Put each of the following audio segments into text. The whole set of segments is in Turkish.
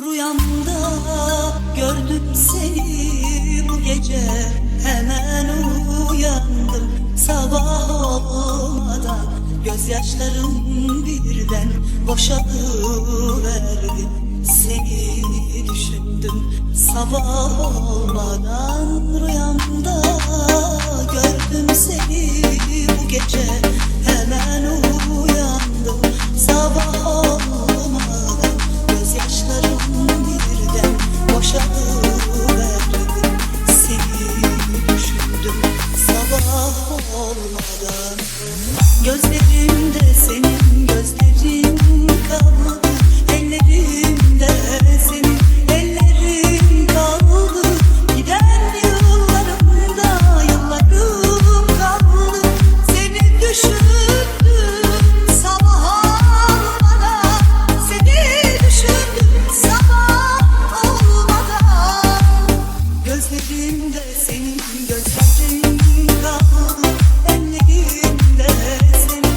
Rüyamda gördüm seni bu gece Hemen uyandım. Sabah olmadan Gözyaşlarım birden boşalıverdi. Seni düşündüm sabah olmadan Gözlerimde senin gözlerin kalmadı. Gözlerimde senin gözlerin kal Ellerimde senin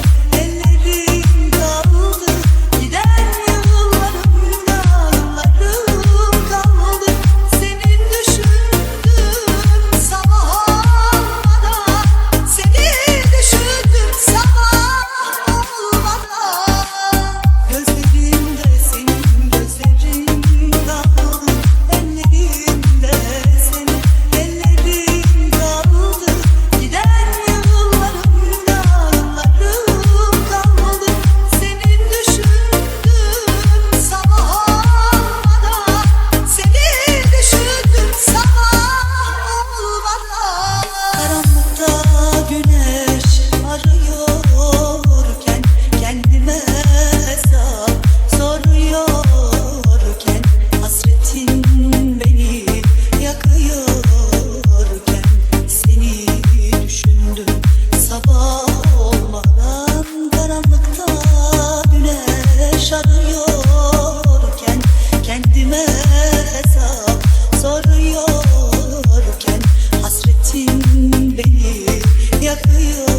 feel